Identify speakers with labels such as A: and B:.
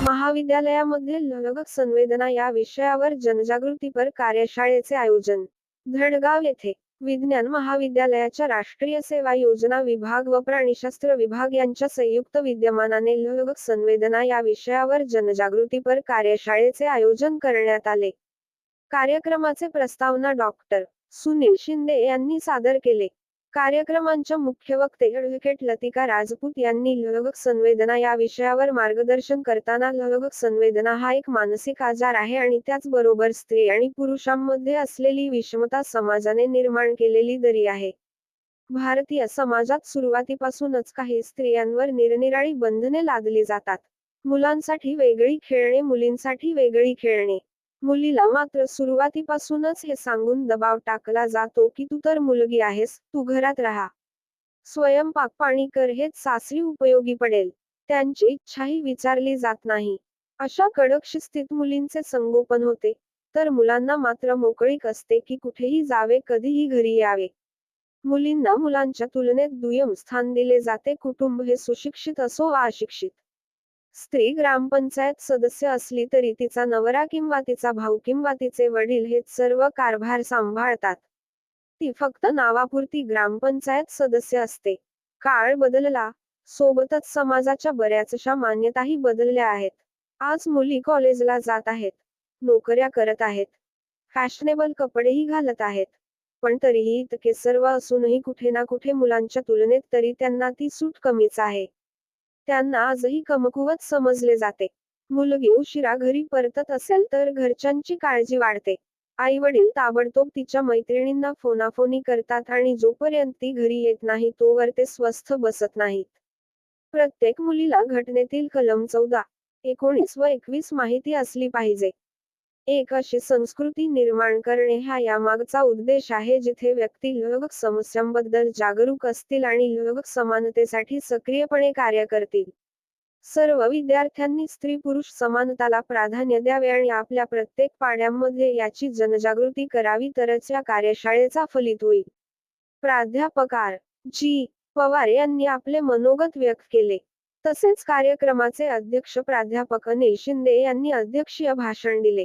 A: महाविद्यालयामध्ये लैंगिक संवेदना या विषयावर जनजागृतीपर कार्यशाळेचे आयोजन. धडगाव येथे विज्ञान महाविद्यालयाच्या राष्ट्रीय सेवा योजना विभाग व प्राणीशास्त्र विभाग यांच्या संयुक्त विद्यमानाने लैंगिक संवेदना या विषयावर जनजागृतीपर कार्यशाळेचे आयोजन करण्यात आले. कार्यक्रमाचे प्रस्तावना डॉक्टर सुनील शिंदे यांनी सादर केले. कार्यक्रमांच्या मुख्य वक्ते ॲडव्होकेट लतिका राजपूत यांनी लैंगिक संवेदना या विषयावर मार्गदर्शन करताना लैंगिक संवेदना हा एक मानसिक आजार आहे आणि त्याचबरोबर स्त्री आणि पुरुषांमध्ये असलेली विषमता समाजाने निर्माण केलेली दरी आहे. भारतीय समाजात सुरुवातीपासूनच काही स्त्रियांवर निरनिराळी बंधने लादली जातात. मुलांसाठी वेगळी खेळणे मुलींसाठी वेगळी खेळणे. मुलीला मात्र सुरुवातीपासूनच हे सांगून दबाव टाकला जातो की तू तर मुलगी आहेस तू घरात राहा. स्वयंपाक पाणी कर हेच सासरी उपयोगी पडेल. त्यांची इच्छाही विचारली जात नाही. अशा कडक शिस्तीत मुलींचे संगोपन होते. तर मुलांना मात्र मोकळीक असते की कुठेही जावे कधीही घरी यावे. मुलींना मुलांच्या तुलनेत दुय्यम स्थान दिले जाते कुटुंब हे सुशिक्षित असो वा अशिक्षित. स्त्री ग्रामपंचायत सदस्य असली तरी तिचा नवरा किंवा तिचा भाऊ किंवा तिचे वडील हेच सर्व कारभार सांभाळतात. ती फक्त नावापुरती ग्रामपंचायत सदस्य असते. काळ बदलला सोबतच समाजाच्या बऱ्याचशा मान्यताही बदलल्या आहेत. आज मुली कॉलेजला जात आहेत नोकऱ्या करत आहेत फॅशनेबल कपडेही घालत आहेत. पण तरीही इतके सर्व असूनही कुठे ना कुठे मुलांच्या तुलनेत तरी त्यांना ती सूट कमीच आहे. त्यांना आजही कमकुवत समजले जाते. मुलगी उशिरा घरी परतत असेल तर घरच्यांची काळजी वाढते. आई वडील ताबडतोब तिच्या मैत्रिणींना फोनाफोनी करतात आणि जोपर्यंत ती घरी येत नाही तोवर ते स्वस्थ बसत नाहीत. प्रत्येक मुलीला घटनेतील कलम चौदा एकोणीस व एकवीस माहिती असली पाहिजे. एक अशी संस्कृती निर्माण करणे हा यामागचा उद्देश आहे जिथे व्यक्ती लोक समस्यांबद्दल जागरूक असतील आणि लैंगिक समानतेसाठी सक्रियपणे कार्य करतील. सर्व विद्यार्थ्यांनी स्त्री पुरुष समानताला प्राधान्य द्यावे आणि आपल्या प्रत्येक पाड्यांमध्ये याची जनजागृती करावी तरच या कार्यशाळेचा फलित होईल. प्राध्यापकार जी. पवार यांनी आपले मनोगत व्यक्त केले. तसेच कार्यक्रमाचे अध्यक्ष प्राध्यापक अनिल शिंदे यांनी अध्यक्षीय भाषण दिले.